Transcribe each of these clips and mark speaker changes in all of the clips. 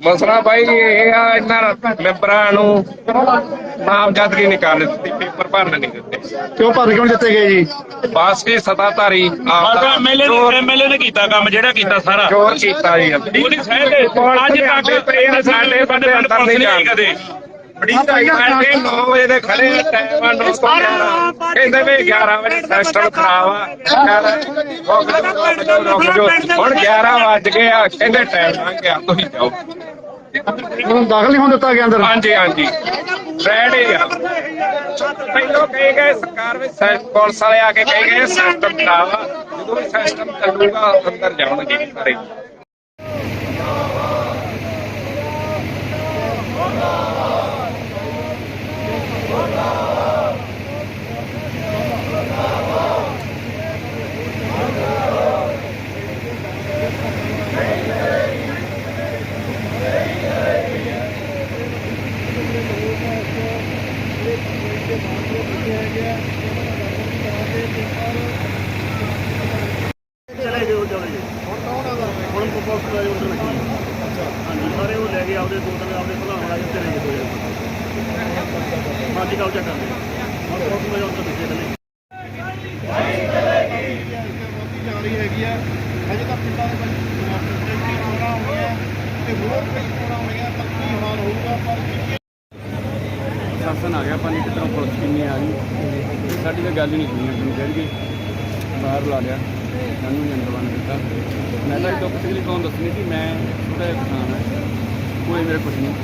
Speaker 1: ਮਸਲਾ ਬਾਈ ਇਹ ਆ ਇਹਨਾਂ ਮੈਂਬਰਾਂ ਨੂੰ ਨਾਮਜ਼ਦਗੀ ਨਹੀਂ ਕਰਨ ਦਿੱਤੀ ਪੇਪਰ ਭਰਨ ਨਹੀਂ ਦਿੱਤੇ।
Speaker 2: ਕਿਉਂ ਭਰ ਕਿਉਂ ਦਿੱਤੇ ਗਏ ਜੀ?
Speaker 1: ਬਸ ਇਹ ਸਤਾਧਾਰੀ
Speaker 3: ਆਪ ਐਮਐਲਏ ਨੇ
Speaker 1: ਚੋਰ-
Speaker 3: ਐਮਐਲਏ ਨੇ ਕੀਤਾ ਕੰਮ ਜਿਹੜਾ ਕੀਤਾ ਸਾਰਾ।
Speaker 1: ਚੋਰ ਕੀਤਾ ਜੀ।
Speaker 3: ਅੱਜ ਤੱਕ
Speaker 1: ਇਹ ਸਾਡੇ ਬੰਦੇ ਅੰਦਰ ਨਹੀਂ ਜਾਂਦੇ।
Speaker 3: ਕਦੇ
Speaker 1: ਬੜੀ ਸਾਡੇ 9 ਵਜੇ ਦੇ ਖੜੇ ਟਾਈਮ ਆ 9 ਤੋਂ 11 ਕਹਿੰਦੇ ਵੀ 11 ਵਜੇ ਸਿਸਟਮ ਖਰਾਬ ਆ। ਕਹਿੰਦਾ। ਹੁਣ 11 ਵੱਜ ਗਏ ਆ ਕਹਿੰਦੇ ਟਾਈਮ ਲੰਘ ਗਿਆ ਤੁਸੀਂ ਜਾਓ।
Speaker 2: ਉਹਨੂੰ ਦਾਖਲ ਨਹੀਂ ਹੋਣ ਦਿੱਤਾ ਗਿਆ ਅੰਦਰ।
Speaker 1: ਹਾਂਜੀ ਹਾਂਜੀ। ਰੈਡੀ ਆ ਪਹਿਲੋਂ ਕਹੇ ਗਏ ਸਰਕਾਰ ਵਿੱਚ ਸੈ- ਪੁਲਿਸ ਵਾਲੇ ਆ ਕੇ ਕਹੇ ਗਏ ਸਿਸਟਮ ਖਰਾਬ ਆ ਜਦੋਂ ਸਿਸਟਮ ਚੱਲੂਗਾ, ਅੰਦਰ ਜਾਣਗੇ ਸਾਰੇ
Speaker 4: ਚਲੇ ਗਏ ਉਹ ਚਲੇ ਗਏ ਹੁਣ ਕੌਣ ਆਦਾ ਹੁਣ ਪੁਲਿਸ ਦਾ ਆਰਡਰ ਲੱਗੀ ਅੱਛਾ ਹਾਂਜੀ ਸਾਰੇ ਉਹ ਲੈ ਕੇ ਆਪਦੇ ਦੋ ਤਿੰਨ ਆਪਦੇ ਭਲਾਣ ਵਾਲੇ ਚਲੇ ਗਏ ਦੋ ਜਣੇ ਕਬਜ਼ਾ ਕਰ ਲਿਆ ਹੁਣ ਪੁਲਿਸ ਦਾ ਆਰਡਰ ਪਿੱਛੇ ਚਲੇ ਜਾਰੀ ਹੈਗੀ ਆ ਹਜੇ ਤਾਂ ਪਿੰਡਾਂ ਦੇ ਵਿੱਚ ਚੋਣਾਂ ਹੋਣੀਆਂ ਤੇ ਹੋਰ ਕਈ ਚੋਣਾਂ ਹੋਣੀਆਂ ਤਾਂ ਕੀ ਹਾਲ ਹੋਊਗਾ ਪਰ
Speaker 5: ਸ਼ਾਸਨ ਆ ਗਿਆ ਪਾਣੀ ਕਿਧਰੋਂ ਪੁਲਿਸ ਕਿੰਨੀ ਆ ਗਈ। ਸਾਡੀ ਤਾਂ ਗੱਲ ਹੀ ਨਹੀਂ ਸੁਣੀ ਆਪਣੀ ਚੜ ਗਈ ਬਾਹਰ ਲਾ ਲਿਆ। ਸਾਨੂੰ ਨਹੀਂ ਅੰਦਰ ਵੜਨ ਦਿੱਤਾ। ਮੈਂ ਤਾਂ ਇੱਕ ਦੁੱਖ ਤਕਲੀਫ ਤੁਹਾਨੂੰ ਦੱਸਣੀ ਸੀ? ਮੈਂ ਛੋਟਾ ਜਿਹਾ ਕਿਸਾਨ ਹੈ। ਕੋਈ ਮੇਰੇ ਕੁਝ ਨਹੀਂ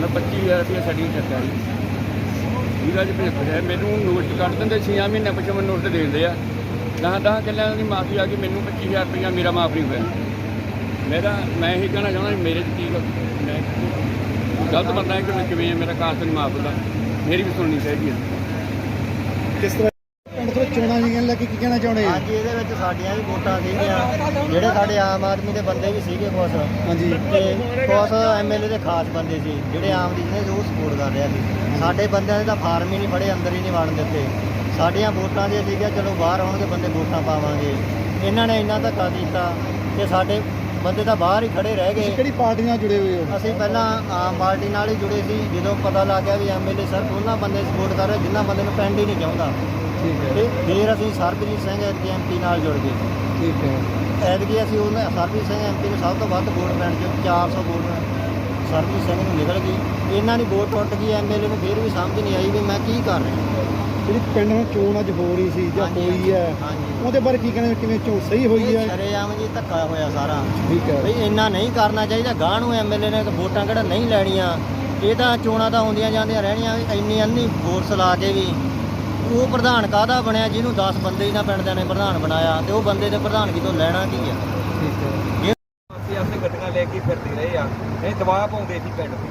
Speaker 5: ਮੈਂ 25000 ਰੁਪਏ ਸਾਡੀ ਚਰਚਾ ਰਹੀ ਵੀਰਾ ਜੀ ਭੇਜ ਹੈ। ਮੈਨੂੰ ਨੋਟ ਕੱਢ ਦਿੰਦੇ 6 ਮਹੀਨੇ ਪਿੱਛੇ ਮੈਨੂੰ ਨੋਟ ਦੇ ਦਿੰਦੇ ਆ। ਦਸ ਦਸ ਕਿੱਲਿਆਂ ਦੀ ਮਾਫੀ ਆ ਗਈ ਮੈਨੂੰ 25000 ਰੁਪਇਆ ਮੇਰਾ ਮਾਫ ਨਹੀਂ ਹੋਇਆ। ਮੇਰਾ ਮੈਂ ਇਹੀ ਕਹਿਣਾ ਚਾਹੁੰਦਾ ਮੇਰੇ 'ਚ ਕੀ ਗ- ਮੈਂ ਗਲਤ ਬੰਦਾ ਹੈ ਕਿ ਮੈਂ ਕਿਵੇਂ ਹੈ, ਮੇਰਾ ਕਾਰਜ ਨਹੀਂ ਮਾਫ ਹੁੰਦਾ। ਮੇਰੀ ਵੀ ਸੁਣਨੀ ਚਾਹੀਦੀ ਹੈ
Speaker 2: ਕਿਸ ਤਰ੍ਹਾਂ ਚੋਣਾਂ ਜਿਹੀਆਂ ਲੈ ਕੇ ਕੀ ਕਹਿਣਾ ਚਾਹੁੰਦੇ ਆ
Speaker 6: ਹਾਂਜੀ ਇਹਦੇ ਵਿੱਚ ਸਾਡੀਆਂ ਵੀ ਵੋਟਾਂ ਸੀਗੀਆਂ। ਜਿਹੜੇ ਸਾਡੇ ਆਮ ਆਦਮੀ ਦੇ ਬੰਦੇ ਵੀ ਸੀਗੇ ਕੁਛ
Speaker 2: ਹਾਂਜੀ।
Speaker 6: ਤੇ ਕੁਛ ਐਮਐਲਏ ਦੇ ਖਾਸ ਬੰਦੇ ਸੀ ਜਿਹੜੇ ਆਮ ਦੀ ਨੇ ਉਹ ਸਪੋਰਟ ਕਰ ਰਿਹਾ ਸੀ। ਸਾਡੇ ਬੰਦਿਆਂ ਦੇ ਤਾਂ ਫਾਰਮ ਹੀ ਨਹੀਂ ਫੜੇ ਅੰਦਰ ਹੀ ਨਹੀਂ ਵੜਨ ਦਿੱਤੇ। ਸਾਡੀਆਂ ਵੋਟਾਂ ਦੇ ਸੀਗਾ ਚਲੋ ਬਾਹਰ ਆਉਣਗੇ ਬੰਦੇ ਵੋਟਾਂ ਪਾਵਾਂਗੇ। ਇਹਨਾਂ ਨੇ ਇੰਨਾ ਧੱਕਾ ਕੀਤਾ ਕਿ ਸਾਡੇ ਬੰਦੇ ਤਾਂ ਬਾਹਰ ਹੀ ਖੜੇ ਰਹਿ ਗਏ।
Speaker 2: ਕਿਹੜੀ ਪਾਰਟੀ ਨਾਲ ਜੁੜੇ ਹੋਏ ਹੋ?
Speaker 6: ਅਸੀਂ ਪਹਿਲਾਂ ਆਮ ਪਾਰਟੀ ਨਾਲ ਹੀ ਜੁੜੇ ਸੀ ਜਦੋਂ ਪਤਾ ਲੱਗ ਗਿਆ ਵੀ ਐਮਐਲਏ ਸਿਰਫ ਉਹਨਾਂ ਬੰਦੇ ਸਪੋਰਟ ਕਰ ਰਹੇ ਜਿਨ੍ਹਾਂ ਬੰਦੇ ਨੂੰ ਪਿੰਡ ਹੀ ਨਹੀਂ ਚਾਹੁੰਦਾ।
Speaker 2: ਠੀਕ ਹੈ।
Speaker 6: ਤੇ ਫਿਰ ਅਸੀਂ ਸਰਬਜੀਤ ਸਿੰਘ ਐਤਕੀ ਐਮਪੀ ਨਾਲ ਜੁੜ ਗਏ।
Speaker 2: ਠੀਕ ਹੈ।
Speaker 6: ਐਤਕੀ ਅਸੀਂ ਉਹਨਾਂ ਸਰਬਜੀਤ ਸਿੰਘ ਐਮਪੀ ਨੂੰ ਸਭ ਤੋਂ ਵੱਧ ਵੋਟ ਪੈਣ ਚ 400 ਵੋਟ ਸਰਬਜੀਤ ਸਿੰਘ ਨੂੰ ਨਿਕਲ ਗਈ। ਇਹਨਾਂ ਦੀ ਵੋਟ ਟੁੱਟ ਗਈ ਐਮਐਲਏ ਨੂੰ ਫਿਰ ਵੀ ਸਮਝ ਨਹੀਂ ਆਈ ਵੀ ਮੈਂ ਕੀ ਕਰ ਰਿਹਾ।
Speaker 2: ਜਿਹੜੀ ਪਿੰਡ ਨੂੰ ਚੋਣ ਅੱਜ ਹੋ ਰਹੀ ਸੀ ਜਾਂ ਹੋਈ ਹੈ ਉਹਦੇ ਬਾਰੇ ਕੀ ਕਹਿਣਾ ਕਿਵੇਂ ਚੋਣ ਸਹੀ ਹੋਈ ਹੈ?
Speaker 6: ਸ਼ਰੇਆਮ ਜੀ ਧੱਕਾ ਹੋਇਆ ਸਾਰਾ।
Speaker 2: ਠੀਕ ਹੈ।
Speaker 6: ਬਈ ਇੰਨਾ ਨਹੀਂ ਕਰਨਾ ਚਾਹੀਦਾ ਗਾਂ ਨੂੰ ਐਮਐਲਏ ਨੇ ਵੋਟਾਂ ਕਿਹੜਾ ਨਹੀਂ ਲੈਣੀਆਂ। ਇਹ ਤਾਂ ਚੋਣਾਂ ਤਾਂ ਹੁੰਦੀਆਂ ਜਾਂਦੀਆਂ ਰਹਿਣੀਆਂ ਵੀ ਇੰਨੀ ਅੰਨੀ ਫੋਰਸ ਲਾ ਕੇ ਵੀ। ਉਹ ਪ੍ਰਧਾਨ ਕਾਹਦਾ ਬਣਿਆ? ਜਿਹਨੂੰ 10 ਬੰਦੇ ਹੀ ਨਾ ਪਿੰਡ ਦੇ ਨੇ ਪ੍ਰਧਾਨ ਬਣਾਇਆ ਤੇ ਉਹ ਬੰਦੇ ਦੇ ਪ੍ਰਧਾਨਗੀ ਤੋਂ ਲੈਣਾ ਕੀ ਆ?
Speaker 2: ਠੀਕ ਹੈ।
Speaker 7: ਅਸੀਂ ਆਪਣੀ ਗੱਡੀਆਂ ਲੈ ਕੇ ਫਿਰਦੇ ਰਹੇ ਆ। ਇਹ ਦਬਾਅ ਪਾਉਂਦੇ ਸੀ ਪਿੰਡ ਤੇ।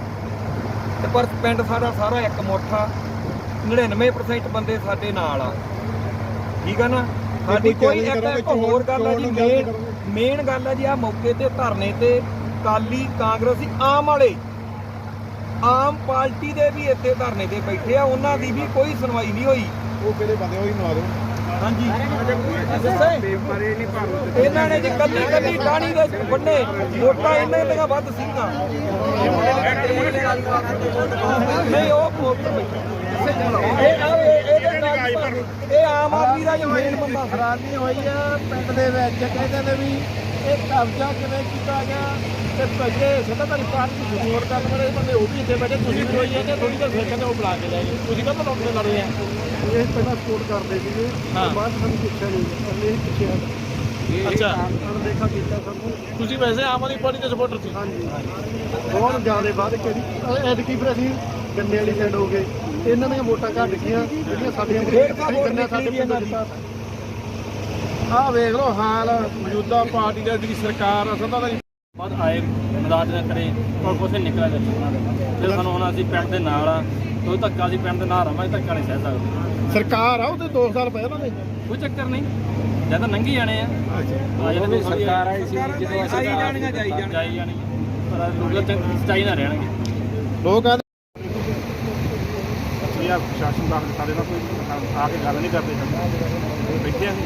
Speaker 7: ਤੇ ਪਰ ਪਿੰਡ ਸਾਡਾ ਸਾਰਾ ਇੱਕ ਮੁੱਠਾ 99% ਬੰਦੇ ਸਾਡੇ ਨਾਲ ਆ। ਠੀਕ ਆ ਨਾ? ਸਾਡੀ ਕੋਈ ਇੱਕ ਇੱਕ ਹੋਰ ਗੱਲ ਆ ਜੀ ਮੇਨ ਮੇਨ ਗੱਲ ਆ ਜੀ ਆ ਮੌਕੇ ਤੇ ਧਰਨੇ ਤੇ ਕਾਲੀ ਕਾਂਗਰਸੀ ਆਮ ਵਾਲੇ ਆਮ ਪਾਰਟੀ ਦੇ ਵੀ ਇੱਥੇ ਧਰਨੇ ਤੇ ਬੈਠੇ ਆ ਉਹਨਾਂ ਦੀ ਵੀ ਕੋਈ ਸੁਣਵਾਈ ਨਹੀਂ ਹੋਈ।
Speaker 2: ਉਹ ਕਿਹੜੇ ਬੰਦੇ ਹੋਈ ਨਵਾ ਦਿਓ।
Speaker 7: ਹਾਂਜੀ। ਇਹਨਾਂ ਨੇ ਜੀ ਕੱਲੀ ਕੱਲੀ ਟਾਣੀ ਦੇ ਵੱਡੇ ਵੋਟਾਂ ਇਹਨਾਂ ਦੀਆਂ ਵੱਧ ਸੀਗੀਆਂ। ਨਹੀਂ ਉਹ ਵੋਟ ਇਹ ਆਮ ਆਦਮੀ ਦਾ ਹੀ ਮੇਨ ਬੰਦਾ।
Speaker 4: ਹੈਰਾਨੀ ਹੋਈ ਆ ਪਿੰਡ ਦੇ ਵਿੱਚ ਕਹਿੰਦੇ ਨੇ ਵੀ ਇਹ ਕਬਜ਼ਾ ਕਿਵੇਂ ਕੀਤਾ ਗਿਆ ਤੇ ਭੱਜੇ ਸੱਤਾਧਾਰੀ ਪਾਰਟੀ ਨੂੰ ਸਪੋਰਟ ਕਰਨ ਵਾਲੇ ਬੰਦੇ ਉਹ ਵੀ ਇੱਥੇ ਬੈਠੇ। ਤੁਸੀਂ ਵੀ ਹੋਈ ਜਾਂਦੇ ਥੋੜੀ ਦੇਰ ਫਿਰ ਕਹਿੰਦੇ ਉਹ ਬੁਲਾ ਕੇ ਲੈ ਗਏ ਤੁਸੀਂ ਕਦੋਂ ਲੋਕ ਲੜ ਆ?
Speaker 2: ਇਹ ਪਹਿਲਾਂ ਸਪੋਰਟ ਕਰਦੇ ਸੀਗੇ
Speaker 4: ਹਾਂ।
Speaker 2: ਬਾਅਦ 'ਚ ਸਾਨੂੰ ਪੁੱਛਿਆ ਨਹੀਂ ਅਗਲੇ ਹੀ ਪਿੱਛੇ ਹਟ
Speaker 4: ਅੱਛਾ।
Speaker 2: ਅਣਦੇਖਾ ਕੀਤਾ ਸਾਨੂੰ।
Speaker 4: ਤੁਸੀਂ ਵੈਸੇ ਆਮ ਆਦਮੀ ਪਾਰਟੀ ਦੇ ਸਪੋਰਟਰ ਸੀ?
Speaker 2: ਹਾਂਜੀ। ਬਹੁਤ ਜ਼ਿਆਦਾ ਵੱਧ ਕੇ ਜੀ ਐਤਕੀ ਫਿਰ ਅਸੀਂ ਗੰਨੇ ਵਾਲੀ ਸਾਈਡ ਹੋ ਗਏ। ਇਹਨਾਂ ਦੀਆਂ ਵੋਟਾਂ ਘੱਟ ਗਈਆਂ ਜਿਹੜੀਆਂ ਸਾਡੀਆਂ ਅਸੀਂ ਗੰਨਾ ਸਾਡੇ ਪਿੰਡ ਦਿੱਤਾ
Speaker 4: ਆਹ ਵੇਖ ਲਓ ਹਾਲ ਮੌਜੂਦਾ ਪਾਰਟੀ ਦਾ ਜਿਹੜੀ ਸਰਕਾਰ ਆ ਸੱਤਾਧਾਰੀ
Speaker 5: ਬਾਅਦ ਆਏ ਮਦਦ ਨਾ ਕਰੇ ਔਰ ਕੁਛ ਨਹੀਂ ਨਿਕਲਿਆ ਦੇ ਜੇ ਸਾਨੂੰ ਹੁਣ ਅਸੀਂ ਪਿੰਡ ਦੇ ਨਾਲ ਆ ਕੋਈ ਧੱਕਾ ਅਸੀਂ ਪਿੰਡ ਦੇ ਨਾਲ ਰਵਾਂਗੇ ਧੱਕਾ ਨਹੀਂ ਸਹਿ ਸਕਦੇ।
Speaker 4: ਸਰਕਾਰ ਆ ਉਹ ਤੇ 2 ਸਾਲ ਪਹਿਲਾਂ ਦੇ।
Speaker 5: ਕੋਈ ਚੱਕਰ ਨਹੀਂ।
Speaker 8: ਜਾਂ ਤਾਂ ਨੰਗੀ ਜਾਣੇ ਆ। ਆ ਜਦੋਂ ਵੀ ਸਰਕਾਰ ਆਈ ਸੀ ਜਦੋਂ ਅਸੀਂ
Speaker 7: ਆਈ ਜਾਣੀਆਂ, ਜਾਈ ਜਾਣੀਆਂ।
Speaker 8: ਜਾਈ ਜਾਣੀਆਂ ਪਰ ਲੋਕ ਤਾਂ ਸਚਾਈ ਨਾ ਰਹਿਣਗੇ।
Speaker 9: ਲੋਕ ਆ
Speaker 10: ਵੀ ਆ ਸ਼ਾਸਨ ਦਾ ਸਾਡੇ ਨਾਲ ਕੋਈ ਆ ਕੇ ਗੱਲ ਨਹੀਂ ਕਰਦੇ ਬੈਠੇ ਅਸੀਂ।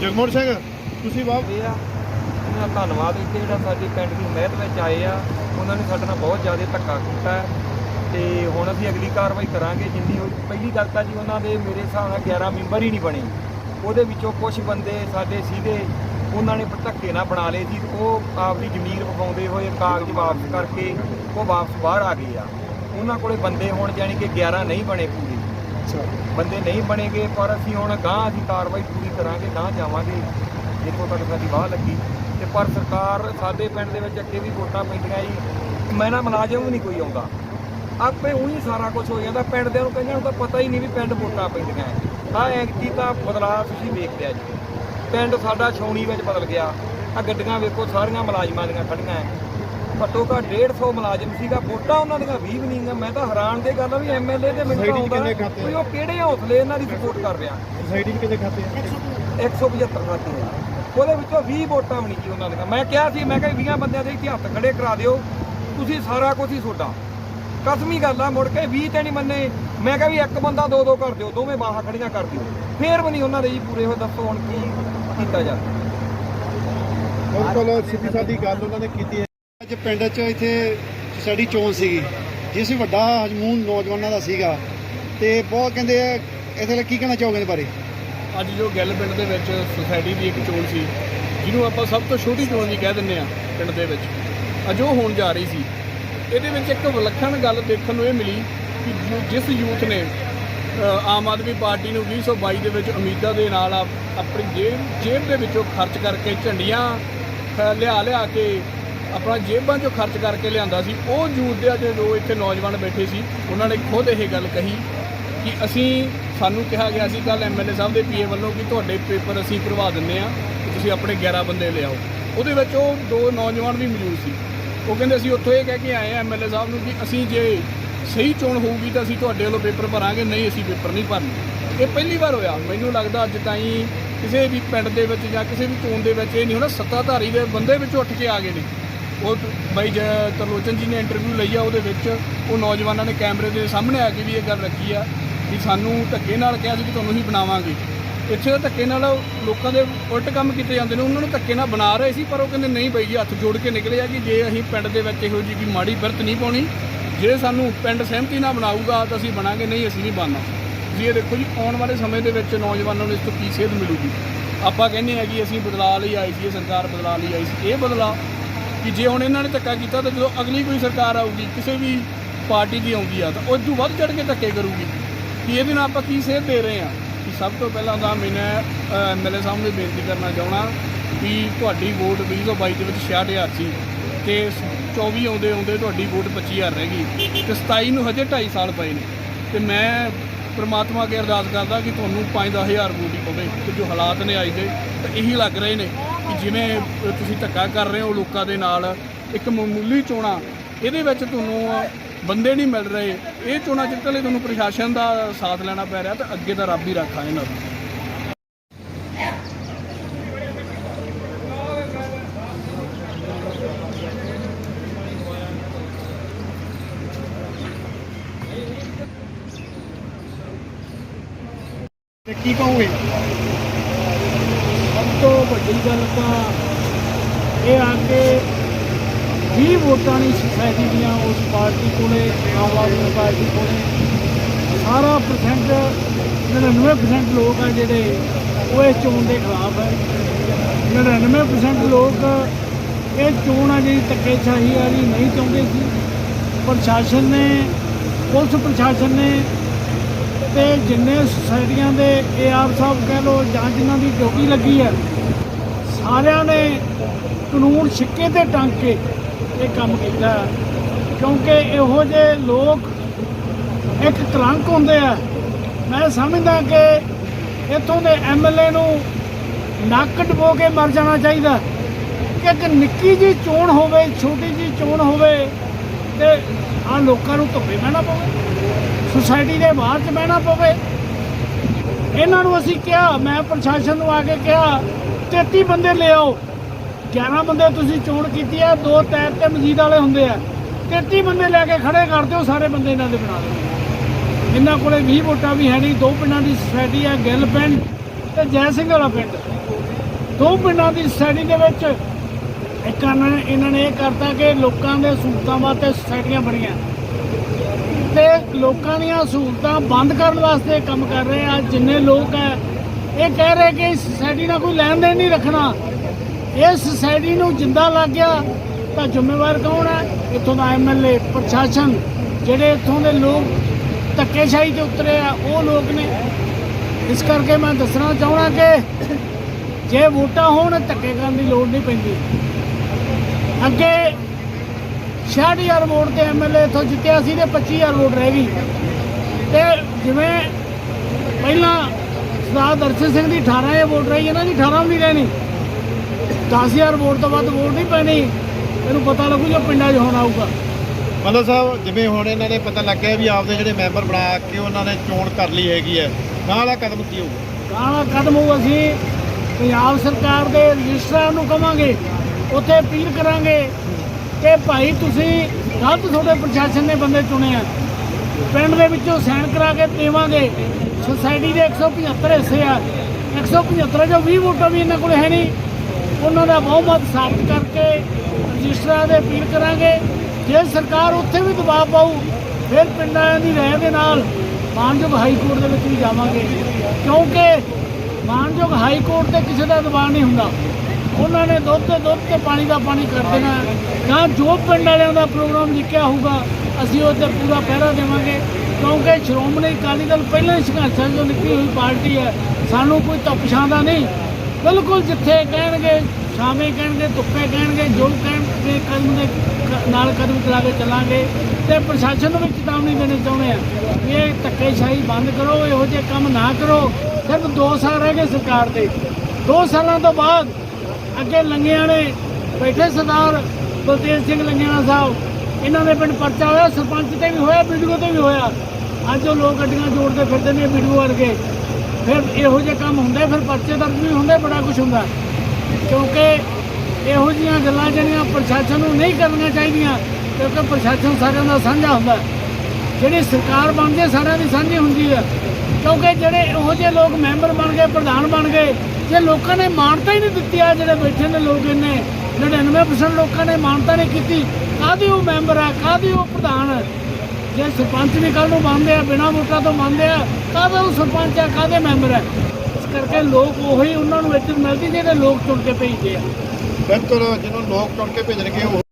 Speaker 9: ਜਗਮੋਹਨ ਸਿੰਘ ਤੁਸੀਂ ਬਾਪ
Speaker 7: ਇਹ ਆ ਉਹਨਾਂ ਦਾ ਧੰਨਵਾਦ ਇੱਥੇ ਜਿਹੜਾ ਸਾਡੇ ਪਿੰਡ ਦੀ ਮਹਿਤ ਵਿੱਚ ਆਏ ਆ ਉਹਨਾਂ ਨੇ ਸਾਡੇ ਨਾਲ ਬਹੁਤ ਜ਼ਿਆਦਾ ਧੱਕਾ ਕੀਤਾ ਹੈ। ਤੇ ਹੁਣ ਅਸੀਂ ਅਗਲੀ ਕਾਰਵਾਈ ਕਰਾਂਗੇ ਜਿੰਨੀ ਹੋਈ। ਪਹਿਲੀ ਗੱਲ ਤਾਂ ਜੀ ਉਹਨਾਂ ਦੇ ਮੇਰੇ ਹਿਸਾਬ ਨਾਲ 11 ਮੈਂਬਰ ਹੀ ਨਹੀਂ ਬਣੇ। ਉਹਦੇ ਵਿੱਚੋਂ ਕੁਝ ਬੰਦੇ ਸਾਡੇ ਸੀਧੇ ਉਹਨਾਂ ਨੇ ਧੱਕੇ ਨਾਲ ਬਣਾ ਲਏ ਸੀ। ਉਹ ਆਪਦੀ ਜ਼ਮੀਰ ਵਿਖਾਉਂਦੇ ਹੋਏ ਕਾਗਜ਼ ਵਾਪਸ ਕਰਕੇ ਉਹ ਵਾਪਸ ਬਾਹਰ ਆ ਗਏ ਆ। ਉਹਨਾਂ ਕੋਲੇ ਬੰਦੇ ਹੁਣ ਜਾਣੀ ਕਿ 11 ਨਹੀਂ ਬਣੇ ਪੂਰੇ। ਬੰਦੇ ਨਹੀਂ ਬਣੇਗੇ ਪਰ ਅਸੀਂ ਹੁਣ ਗਾਂ ਅਸੀਂ ਕਾਰਵਾਈ ਪੂਰੀ ਕਰਾਂਗੇ ਗਾਂ ਜਾਵਾਂਗੇ ਜਿੱਥੋਂ ਤੱਕ ਸਾਡੀ ਵਾਹ ਲੱਗੀ। ਤੇ ਪਰ ਸਰਕਾਰ ਸਾਡੇ ਪਿੰਡ ਦੇ ਵਿੱਚ ਅੱਗੇ ਵੀ ਵੋਟਾਂ ਪੈਂਦੀਆਂ ਜੀ। ਮੈਂ ਨਾ ਮੁਲਾਜ਼ਮ ਵੀ ਨਹੀਂ ਕੋਈ ਆਉਂਦਾ। ਆਪੇ ਉਹੀ ਸਾਰਾ ਕੁਝ ਹੋ ਜਾਂਦਾ। ਪਿੰਡ ਦੇ ਨੂੰ ਕਈਆਂ ਨੂੰ ਤਾਂ ਪਤਾ ਹੀ ਨਹੀਂ ਵੀ ਪਿੰਡ ਵੋਟਾਂ ਪੈਂਦੀਆਂ ਆ ਐਂਕੀ ਤਾਂ ਬਦਲਾਅ ਤੁਸੀਂ ਵੇਖ ਲਿਆ ਜੀ। ਪਿੰਡ ਸਾਡਾ ਛਾਉਣੀ ਵਿੱਚ ਬਦਲ ਗਿਆ। ਆ ਗੱਡੀਆਂ ਵੇਖੋ ਸਾਰੀਆਂ ਮੁਲਾਜ਼ਮਾਂ ਦੀਆਂ ਖੜੀਆਂ ਘੱਟੋ ਘੱਟ 150 ਮੁਲਾਜ਼ਮ ਸੀਗਾ। ਵੋਟਾਂ ਉਹਨਾਂ ਦੀਆਂ 20 ਵੀ ਨਹੀਂ ਗਾ ਮੈਂ ਤਾਂ ਹੈਰਾਨ ਦੇ ਗੱਲ ਆ ਵੀ ਐਮਐਲਏ ਮੈਨੂੰ ਤਾਂ
Speaker 9: 'ਚ
Speaker 7: ਆਉਂਦਾ? ਵੀ ਉਹ ਕਿਹੜੇ ਹੌਸਲੇ ਇਹਨਾਂ ਦੀ ਸਪੋਰਟ ਕਰ ਰਿਹਾ।
Speaker 9: ਸੋਸਾਇਟੀ ਕਿੰਨੇ ਖਾਤੇ ਆ?
Speaker 7: 175 ਖਾਤੇ ਆ। ਉਹਦੇ ਵਿੱਚੋਂ 20 ਵੋਟਾਂ ਵੀ ਨਹੀਂ ਜੀ ਉਹਨਾਂ ਦੀਆਂ। ਮੈਂ ਕਿਹਾ ਸੀ ਮੈਂ ਕਿਹਾ 20 ਬੰਦਿਆਂ ਦੇ ਇੱਥੇ ਹੱਥ ਖੜੇ ਕਰਾ ਦਿਓ। ਤੁਸੀਂ ਸਾਰਾ ਕੁਝ ਹੀ ਤੁਹਾਡਾ ਕਸਮੀ ਗੱਲ ਆ ਮੁੜ ਕੇ 20 ਤੇ ਨਹੀਂ ਮੰਨੇ। ਮੈਂ ਕਿਹਾ ਵੀ ਇੱਕ ਬੰਦਾ ਦੋ ਦੋ ਕਰ ਦਿਓ ਦੋਵੇਂ ਬਾਹਾਂ ਖੜੀਆਂ ਕਰ ਦਿਓ। ਫੇਰ ਵੀ ਨਹੀਂ ਉਹਨਾਂ ਦੇ ਜੀ ਪੂਰੇ ਹੋਏ ਦੱਸੋ ਹੁਣ ਕੀ ਕੀਤਾ ਜਾਵੇ।
Speaker 9: ਬਿਲਕੁਲ ਸਿੱਧੀ ਸਾਦੀ ਗੱਲ ਉਹਨਾਂ ਨੇ ਕੀਤੀ ਹੈ। ਅੱਜ ਪਿੰਡ 'ਚ ਇੱਥੇ ਸਾਡੀ ਚੋਣ ਸੀਗੀ ਜਿਸ ਵੱਡਾ ਹਜਮੂਨ ਨੌਜਵਾਨਾਂ ਦਾ ਸੀਗਾ। ਤੇ ਬਹੁਤ ਕਹਿੰਦੇ ਆ ਇਹਦੇ ਲਈ ਕੀ ਕਹਿਣਾ ਚਾਹੋਗੇ ਇਹਦੇ ਬਾਰੇ?
Speaker 8: ਅੱਜ ਜੋ ਗਿੱਲ ਪਿੰਡ ਦੇ ਵਿੱਚ ਸੁਸਾਇਟੀ ਦੀ ਇੱਕ ਚੋਣ ਸੀ ਜਿਹਨੂੰ ਆਪਾਂ ਸਭ ਤੋਂ ਛੋਟੀ ਚੋਣ ਵੀ ਕਹਿ ਦਿੰਦੇ ਆ ਪਿੰਡ ਦੇ ਵਿੱਚ। ਅੱਜ ਉਹ ਹੋਣ ਜਾ ਰਹੀ ਸੀ। ਇਹਦੇ ਵਿੱਚ ਇੱਕ ਵਿਲੱਖਣ ਗੱਲ ਦੇਖਣ ਨੂੰ ਇਹ ਮਿਲੀ ਕਿ ਜੋ- ਜਿਸ ਯੂਥ ਨੇ ਆਮ ਆਦਮੀ ਪਾਰਟੀ ਨੂੰ 2022 ਦੇ ਵਿੱਚ ਉਮੀਦਾਂ ਦੇ ਨਾਲ ਆਪਣੀ ਜੇਬ ਜੇਬ ਦੇ ਵਿੱਚੋਂ ਖਰਚ ਕਰਕੇ ਝੰਡੀਆਂ ਅ, ਲਿਆ ਲਿਆ ਕੇ ਆਪਣਾ ਜੇਬਾਂ 'ਚੋਂ ਖਰਚ ਕਰਕੇ ਲਿਆਂਦਾ ਸੀ। ਉਹ ਯੂਥ ਦੇ ਅੱਜ ਜੋ ਇੱਥੇ ਨੌਜਵਾਨ ਬੈਠੇ ਸੀ। ਉਹਨਾਂ ਨੇ ਖੁਦ ਇਹ ਗੱਲ ਕਹੀ ਕਿ ਅਸੀਂ ਸਾਨੂੰ ਕਿਹਾ ਗਿਆ ਸੀ ਕੱਲ ਐਮਐਲਏ ਸਾਹਿਬ ਦੇ ਪੀਏ ਵੱਲੋਂ ਕਿ ਤੁਹਾਡੇ ਪੇਪਰ ਅਸੀਂ ਭਰਵਾ ਦਿੰਨੇ ਆ ਕਿ ਤੁਸੀਂ ਆਪਣੇ 11 ਬੰਦੇ ਲਿਆਓ। ਉਹਦੇ ਵਿੱਚ ਉਹ ਦੋ ਨੌਜਵਾਨ ਵੀ ਮੌਜੂਦ ਸੀ। ਉਹ ਕਹਿੰਦੇ ਅਸੀਂ ਉੱਥੋਂ ਇਹ ਕਹਿ ਕੇ ਆਏ ਆ ਐਮਐਲਏ ਸਾਹਿਬ ਨੂੰ ਕਿ ਅਸੀਂ ਜੇ ਸਹੀ ਚੋਣ ਹੋਊਗੀ ਤਾਂ ਅਸੀਂ ਤੁਹਾਡੇ ਵੱਲੋਂ ਪੇਪਰ ਭਰਾਂਗੇ, ਨਹੀਂ ਅਸੀਂ ਪੇਪਰ ਨਹੀਂ ਭਰਨੇ। ਇਹ ਪਹਿਲੀ ਵਾਰ ਹੋਇਆ। ਮੈਨੂੰ ਲੱਗਦਾ ਅੱਜ ਤਾਈਂ ਕਿਸੇ ਵੀ ਪਿੰਡ ਦੇ ਵਿੱਚ ਜਾਂ ਕਿਸੇ ਵੀ ਚੋਣ ਦੇ ਵਿੱਚ ਇਹ ਨਹੀਂ ਹੋਣਾ, ਸੱਤਾਧਾਰੀ ਦੇ ਬੰਦੇ ਵਿੱਚੋਂ ਉੱਠ ਕੇ ਆ ਗਏ ਨੇ। ਉਹ ਬਾਈ ਜ ਤਰਲੋਚਨ ਜੀ ਨੇ ਇੰਟਰਵਿਊ ਲਈ ਆ, ਉਹਦੇ ਵਿੱਚ ਉਹ ਨੌਜਵਾਨਾਂ ਨੇ ਕੈਮਰੇ ਦੇ ਸਾਹਮਣੇ ਆ ਕੇ ਵੀ ਇਹ ਗੱਲ ਰੱਖੀ ਆ ਕਿ ਸਾਨੂੰ ਧੱਕੇ ਨਾਲ ਕਿਹਾ ਸੀ ਕਿ ਤੁਹਾਨੂੰ ਹੀ ਬਣਾਵਾਂਗੇ। ਇੱਥੇ ਤਾਂ ਧੱਕੇ ਨਾਲ ਲੋਕਾਂ ਦੇ ਉਲਟ ਕੰਮ ਕੀਤੇ ਜਾਂਦੇ ਨੇ। ਉਹਨਾਂ ਨੂੰ ਧੱਕੇ ਨਾਲ ਬਣਾ ਰਹੇ ਸੀ, ਪਰ ਉਹ ਕਹਿੰਦੇ ਨਹੀਂ ਬਈ ਜੀ, ਹੱਥ ਜੋੜ ਕੇ ਨਿਕਲੇ ਆ ਕਿ ਜੇ ਅਸੀਂ ਪਿੰਡ ਦੇ ਵਿੱਚ ਇਹੋ ਜਿਹੀ ਕੋਈ ਮਾੜੀ ਬਿਰਤ ਨਹੀਂ ਪਾਉਣੀ, ਜੇ ਸਾਨੂੰ ਪਿੰਡ ਸਹਿਮਤੀ ਨਾਲ ਬਣਾਊਗਾ ਤਾਂ ਅਸੀਂ ਬਣਾਂਗੇ, ਨਹੀਂ ਅਸੀਂ ਨਹੀਂ ਬਣਨਾ। ਜੀ ਇਹ ਦੇਖੋ ਜੀ, ਆਉਣ ਵਾਲੇ ਸਮੇਂ ਦੇ ਵਿੱਚ ਨੌਜਵਾਨਾਂ ਨੂੰ ਇਸ ਤੋਂ ਕੀ ਸੇਧ ਮਿਲੂਗੀ? ਆਪਾਂ ਕਹਿੰਦੇ ਆ ਕਿ ਅਸੀਂ ਬਦਲਾਅ ਲਈ ਆਈ ਸੀ, ਇਹ ਸਰਕਾਰ ਬਦਲਾਅ ਲਈ ਆਈ ਸੀ, ਇਹ ਬਦਲਾਅ ਕਿ ਜੇ ਹੁਣ ਇਹਨਾਂ ਨੇ ਧੱਕਾ ਕੀਤਾ ਤਾਂ ਜਦੋਂ ਅਗਲੀ ਕੋਈ ਸਰਕਾਰ ਆਊਗੀ, ਕਿਸੇ ਵੀ ਪਾਰਟੀ ਦੀ ਆਉਂਦੀ ਆ, ਤਾਂ ਉਹ ਤੋਂ ਵੱਧ ਚੜ ਕੇ ਧੱਕੇ ਕਰੂਗੀ। ਕਿ ਇਹਦੇ ਨਾਲ ਆਪਾਂ ਕੀ ਸੇਧ ਦੇ ਰਹੇ ਆ ਸਭ ਤੋਂ ਪਹਿਲਾਂ ਤਾਂ ਮੈਂ ਐਮਐਲਏ ਸਾਹਿਬ ਨੂੰ ਬੇਨਤੀ ਕਰਨਾ ਚਾਹਣਾ ਵੀ ਤੁਹਾਡੀ ਵੋਟ 2022 ਦੇ ਵਿੱਚ 66000 ਸੀ ਤੇ 24 ਆਉਂਦੇ ਆਉਂਦੇ ਤੁਹਾਡੀ ਵੋਟ 25000 ਰਹਿ ਗਈ ਤੇ 27 ਨੂੰ ਹਜੇ 2.5 ਸਾਲ ਪਏ ਨੇ ਤੇ ਮੈਂ ਪਰਮਾਤਮਾ ਅੱਗੇ ਅਰਦਾਸ ਕਰਦਾ ਕਿ ਤੁਹਾਨੂੰ 5-10000 ਵੋਟ ਹੀ ਪਵੇ ਤੇ ਜੋ ਹਾਲਾਤ ਨੇ ਆਈ ਦੇ, ਤਾਂ ਇਹੀ ਲੱਗ ਰਹੇ ਨੇ ਕਿ ਜਿਵੇਂ ਤੁਸੀਂ ਧੱਕਾ ਕਰ ਰਹੇ ਹੋ ਲੋਕਾਂ ਦੇ ਨਾਲ, ਇੱਕ ਮਾਮੂਲੀ ਚੋਣਾ, ਇਹਦੇ ਵਿੱਚ ਤੁਹਾਨੂੰ ਬੰਦੇ ਨਹੀਂ ਮਿਲ ਰਹੇ। ਇਹ ਚੋਣਾਂ ਜਿੱਤਣ ਲਈ ਤੁਹਾਨੂੰ ਪ੍ਰਸ਼ਾਸਨ ਦਾ ਸਾਥ ਲੈਣਾ ਪੈ ਰਿਹਾ ਤੇ ਅੱਗੇ ਦਾ ਰੱਬ ਹੀ ਰੱਖਾ ਇਹਨਾਂ ਨੂੰ
Speaker 9: ਤੇ ਕੀ ਕਹੂੰਗੇ?
Speaker 11: ਸਭ ਤੋਂ ਵੱਡੀ ਗੱਲ ਤਾਂ ਇਹ ਆ ਕੇ 20 ਵੋਟਾਂ ਨਹੀਂ ਸੋਸਾਇਟੀ ਦੀਆਂ ਉਸ ਪਾਰਟੀ ਕੋਲੇ, ਆਮ ਆਦਮੀ ਪਾਰਟੀ ਕੋਲੇ। ਸਾਰਾ ਪਰਸੈਂਟ 99% ਲੋਕ ਆ ਜਿਹੜੇ ਉਹ ਇਸ ਚੋਣ ਦੇ ਖਿਲਾਫ ਹੈ 99% ਲੋਕ ਇਹ ਚੋਣ ਆ ਜਿਹੜੀ ਧੱਕੇਸ਼ਾਹੀ ਵਾਲੀ ਨਹੀਂ ਚਾਹੁੰਦੇ ਸੀ। ਪ੍ਰਸ਼ਾਸਨ ਨੇ, ਪੁਲਿਸ ਪ੍ਰਸ਼ਾਸਨ ਨੇ ਤੇ ਜਿੰਨੇ ਸੁਸਾਇਟੀਆਂ ਦੇ ਏਆਰ ਸਾਹਿਬ ਕਹਿ ਲੋ ਜਾਂ ਜਿਨ੍ਹਾਂ ਦੀ ਡਿਊਟੀ ਲੱਗੀ ਹੈ ਸਾਰਿਆਂ ਨੇ ਕਾਨੂੰਨ ਸਿੱਕੇ ਤੇ ਟੰਗ ਕੇ ਇਹ ਕੰਮ ਕੀਤਾ ਕਿਉਂਕਿ ਇਹੋ ਜਿਹੇ ਲੋਕ ਇੱਕ ਕਲੰਕ ਹੁੰਦੇ ਆ। ਮੈਂ ਸਮਝਦਾ ਕਿ ਇੱਥੋਂ ਦੇ ਐਮਐਲਏ ਨੂੰ ਨੱਕ ਡਬੋ ਕੇ ਮਰ ਜਾਣਾ ਚਾਹੀਦਾ। ਕਿ ਇੱਕ ਨਿੱਕੀ ਜੀ ਚੋਣ ਹੋਵੇ, ਛੋਟੀ ਜੀ ਚੋਣ ਹੋਵੇ, ਤੇ ਆ ਲੋਕਾਂ ਨੂੰ ਧੁੱਪੇ ਬਹਿਣਾ ਪਵੇ। ਸੁਸਾਇਟੀ ਦੇ ਬਾਹਰ 'ਚ ਬਹਿਣਾ ਪਵੇ। ਇਹਨਾਂ ਨੂੰ ਅਸੀਂ ਕਿਹਾ, ਮੈਂ ਪ੍ਰਸ਼ਾਸਨ ਨੂੰ ਆ ਕੇ ਕਿਹਾ 33 ਬੰਦੇ ਲਿਆਓ। 11 ਬੰਦੇ ਤੁਸੀਂ ਚੋਣ ਕੀਤੀ ਹੈ ਦੋ ਟੈਰ ਤੇ ਮਜੀਦ ਵਾਲੇ ਹੁੰਦੇ ਆ। 33 ਬੰਦੇ ਲੈ ਕੇ ਖੜੇ ਕਰ ਦਿਓ, ਸਾਰੇ ਬੰਦੇ ਇਹਨਾਂ ਦੇ ਬਣਾ ਦਿਓ। ਇਹਨਾਂ ਕੋਲੇ 20 ਵੋਟਾਂ ਵੀ ਹੈ ਨਹੀਂ, ਦੋ ਪਿੰਡਾਂ ਦੀ ਸੋਸਾਇਟੀ ਆ, ਗਿੱਲ ਪਿੰਡ ਤੇ ਜੈ ਸਿੰਘ ਵਾਲਾ ਪਿੰਡ। ਦੋ ਪਿੰਡਾਂ ਦੀ ਸੋਸਾਇਟੀ ਦੇ ਵਿੱਚ ਇੱਕ ਇਹਨਾਂ ਨੇ ਇਹਨਾਂ ਨੇ ਇਹ ਕਰਤਾ ਕਿ ਲੋਕਾਂ ਦੇ ਸਹੂਲਤਾਂ ਵਾਸਤੇ ਸੋਸਾਇਟੀਆਂ ਬਣੀਆਂ। ਤੇ ਲੋਕਾਂ ਦੀਆਂ ਸਹੂਲਤਾਂ ਬੰਦ ਕਰਨ ਵਾਸਤੇ ਕੰਮ ਕਰ ਰਹੇ ਆ, ਜਿੰਨੇ ਲੋਕ ਹੈ ਇਹ ਕਹਿ ਰਹੇ ਕਿ ਸੋਸਾਇਟੀ ਨਾਲ ਕੋਈ ਲੈਣ ਦੇਣ ਨਹੀਂ ਰੱਖਣਾ। ਇਹ ਸੁਸਾਇਟੀ ਨੂੰ ਜਿੰਦਾ ਲੱਗ ਗਿਆ, ਤਾਂ ਜ਼ਿੰਮੇਵਾਰ ਕੌਣ ਹੈ ਇੱਥੋਂ ਦਾ ਐਮਐਲਏ ਪ੍ਰਸ਼ਾਸਨ। ਜਿਹੜੇ ਇੱਥੋਂ ਦੇ ਲੋਕ ਧੱਕੇਸ਼ਾਹੀ ਤੇ ਉਤਰੇ ਆ, ਉਹ ਲੋਕ ਨੇ। ਇਸ ਕਰਕੇ ਮੈਂ ਦੱਸਣਾ ਚਾਹਣਾ ਕਿ ਜੇ ਵੋਟਾਂ ਹੋਣ, ਧੱਕੇ ਕਰਨ ਦੀ ਲੋੜ ਨਹੀਂ ਪੈਂਦੀ। ਅੱਗੇ 60000 ਵੋਟ ਤੇ ਐਮਐਲਏ ਇੱਥੋਂ ਜਿੱਤਿਆ ਸੀ ਤੇ 25000 ਵੋਟ ਰਹਿ ਗਈ। ਤੇ ਜਿਵੇਂ ਪਹਿਲਾਂ ਸਰਦਾਰ ਦਰਸ਼ਨ ਸਿੰਘ ਦੀ 18000 ਵੋਟ ਰਹੀ, ਇਹਨਾਂ ਦੀ 18 ਵੀ ਰਹਿਣੀ। 10000 ਵੋਟ ਤੋਂ ਵੱਧ ਵੋਟ ਨਹੀਂ ਪੈਣੀ। ਇਹਨੂੰ ਪਤਾ ਲੱਗੂ ਜੋ ਪਿੰਡਾਂ 'ਚ ਹੁਣ ਆਊਗਾ।
Speaker 10: ਮਤਲਬ ਸਾਹਿਬ ਜਿਵੇਂ ਹੁਣ ਇਹਨਾਂ ਨੇ ਪਤਾ ਲੱਗਿਆ ਵੀ ਆਪਦੇ ਜਿਹੜੇ ਮੈਂਬਰ ਬਣਾ ਕੇ ਉਹਨਾਂ ਨੇ ਚੋਣ ਕਰ ਲਈ ਹੈਗੀ ਹੈ ਨਾਲ ਕਦਮ ਕੀ ਹੋਊਗਾ?
Speaker 11: ਕਾਹਲਾ ਕਦਮ ਹੋਊ ਅਸੀਂ ਪੰਜਾਬ ਸਰਕਾਰ ਦੇ ਰਜਿਸਟਰਾਂ ਨੂੰ ਕਵਾਂਗੇ ਉੱਥੇ ਅਪੀਲ ਕਰਾਂਗੇ ਕਿ ਭਾਈ ਤੁਸੀਂ ਗਲਤ ਤੁਹਾਡੇ ਪ੍ਰਸ਼ਾਸਨ ਨੇ ਬੰਦੇ ਚੁਣੇ ਆ। ਪਿੰਡ ਦੇ ਵਿੱਚੋਂ ਸਾਈਨ ਕਰਾ ਕੇ ਦੇਵਾਂਗੇ। ਸੁਸਾਇਟੀ ਦੇ 175 ਹਿੱਸੇ ਆ। 175 ਚੋਂ 20 ਵੋਟਾਂ ਵੀ ਇਹਨਾਂ ਕੋਲ ਹੈ ਨਹੀਂ। ਉਹਨਾਂ ਦਾ ਬਹੁਮਤ ਸਾਬਤ ਕਰਕੇ ਰਜਿਸਟਰਾਂ ਦੇ ਅਪੀਲ ਕਰਾਂਗੇ। ਜੇ ਸਰਕਾਰ ਉੱਥੇ ਵੀ ਦਬਾਅ ਪਾਊ, ਫਿਰ ਪਿੰਡਾਂ ਦੀ ਰਹਿ ਦੇ ਨਾਲ ਮਾਨਯੋਗ ਹਾਈ ਕੋਰਟ ਦੇ ਵਿੱਚ ਵੀ ਜਾਵਾਂਗੇ। ਕਿਉਂਕਿ ਮਾਨਯੋਗ ਹਾਈ ਕੋਰਟ ਤੇ ਕਿਸੇ ਦਾ ਦਬਾਅ ਨਹੀਂ ਹੁੰਦਾ। ਉਹਨਾਂ ਨੇ ਦੁੱਧ ਤੇ ਦੁੱਧ ਤੇ ਪਾਣੀ ਦਾ ਪਾਣੀ ਕਰ ਦੇਣਾ। ਜਾਂ ਜੋ ਪਿੰਡ ਵਾਲਿਆਂ ਦਾ ਪ੍ਰੋਗਰਾਮ ਲਿਖਿਆ ਹੋਊਗਾ, ਅਸੀਂ ਉਹ ਤੇ ਪੂਰਾ ਪਹਿਰਾ ਦੇਵਾਂਗੇ। ਕਿਉਂਕਿ ਸ਼੍ਰੋਮਣੀ ਅਕਾਲੀ ਦਲ ਪਹਿਲਾਂ ਹੀ ਸੰਘਰਸ਼ਾਂ ਚੋਂ ਨਿਕਲੀ ਹੋਈ ਪਾਰਟੀ ਹੈ। ਸਾਨੂੰ ਕੋਈ ਤਪਛਾਂਦਾ ਨਹੀਂ। ਬਿਲਕੁਲ ਜਿੱਥੇ ਕਹਿਣਗੇ, ਸ਼ਾਮੇ ਕਹਿਣਗੇ, ਧੁੱਪੇ ਕਹਿਣਗੇ, ਜੋ ਕਹਿਣਗੇ, ਕਦਮ ਦੇ ਨਾਲ ਕਦਮ ਚਲਾ ਕੇ ਚੱਲਾਂਗੇ ਤੇ ਪ੍ਰਸ਼ਾਸਨ ਨੂੰ ਵੀ ਚੇਤਾਵਨੀ ਦੇਣੀ ਚਾਹੁੰਦੇ ਆ ਵੀ ਇਹ ਧੱਕੇਸ਼ਾਹੀ ਬੰਦ ਕਰੋ, ਇਹੋ ਜਿਹੇ ਕੰਮ ਨਾ ਕਰੋ। ਸਿਰਫ 2 ਸਾਲ ਰਹਿ ਗਏ ਸਰਕਾਰ ਦੇ। 2 ਸਾਲਾਂ ਤੋਂ ਬਾਅਦ ਅੱਗੇ ਲੰਗਿਆਂ ਨੇ ਬੈਠੇ ਸਰਦਾਰ ਬਲਤੇਜ ਸਿੰਘ ਲੰਗਿਆਣਾ ਸਾਹਿਬ। ਇਹਨਾਂ ਦੇ ਪਿੰਡ ਪਰਚਾ ਹੋਇਆ, ਸਰਪੰਚ ਤੇ ਵੀ ਹੋਇਆ ਵੀਡੀਓ ਤੇ ਵੀ ਹੋਇਆ। ਅੱਜ ਉਹ ਲੋਕ ਗੱਡੀਆਂ ਜੋੜਦੇ ਫਿਰਦੇ ਨੇ ਵੀਡੀਓ ਵਰਗੇ ਫਿਰ ਇਹੋ ਜਿਹੇ ਕੰਮ ਹੁੰਦੇ, ਫਿਰ ਪਰਚੇ ਦਰਜ ਵੀ ਹੁੰਦੇ, ਬੜਾ ਕੁਝ ਹੁੰਦਾ। ਕਿਉਂਕਿ ਇਹੋ ਜਿਹੀਆਂ ਗੱਲਾਂ ਜਿਹੜੀਆਂ ਪ੍ਰਸ਼ਾਸਨ ਨੂੰ ਨਹੀਂ ਕਰਨੀਆਂ ਚਾਹੀਦੀਆਂ, ਕਿਉਂਕਿ ਪ੍ਰਸ਼ਾਸਨ ਸਾਰਿਆਂ ਦਾ ਸਾਂਝਾ ਹੁੰਦਾ। ਜਿਹੜੀ ਸਰਕਾਰ ਬਣਦੀ ਹੈ ਸਾਰਿਆਂ ਦੀ ਸਾਂਝੀ ਹੁੰਦੀ ਹੈ। ਕਿਉਂਕਿ ਜਿਹੜੇ ਇਹੋ ਜਿਹੇ ਲੋਕ ਮੈਂਬਰ ਬਣ ਗਏ, ਪ੍ਰਧਾਨ ਬਣ ਗਏ, ਜੇ ਲੋਕਾਂ ਨੇ ਮਾਨਤਾ ਹੀ ਨਹੀਂ ਦਿੱਤੀ ਆ ਜਿਹੜੇ ਬੈਠੇ ਨੇ ਲੋਕ ਇੰਨੇ 99% ਲੋਕਾਂ ਨੇ ਮਾਨਤਾ ਨਹੀਂ ਕੀਤੀ, ਕਾਹਦੇ ਉਹ ਮੈਂਬਰ ਆ ਕਾਹਦੇ ਉਹ ਪ੍ਰਧਾਨ ਹੈ? ਜੇ ਸਰਪੰਚ ਵੀ ਕੱਲ ਨੂੰ ਮੰਨਦੇ ਆ, ਬਿਨਾਂ ਵੋਟਾਂ ਤੋਂ ਮੰਨਦੇ ਆ, ਕਾਹਦੇ ਉਹ ਸਰਪੰਚ ਆ, ਕਾਹਦੇ ਮੈਂਬਰ ਆ? ਇਸ ਕਰਕੇ ਲੋਕ ਉਹੀ ਉਹਨਾਂ ਨੂੰ ਇੱਜ਼ਤ ਮਿਲਦੀ ਜਿਹੜੇ ਲੋਕ ਚੁਣ ਕੇ ਭੇਜਦੇ ਆ।
Speaker 10: ਬਿਲਕੁਲ, ਜਿਹਨੂੰ ਲੋਕ ਚੁਣ ਕੇ ਭੇਜਣਗੇ, ਉਹ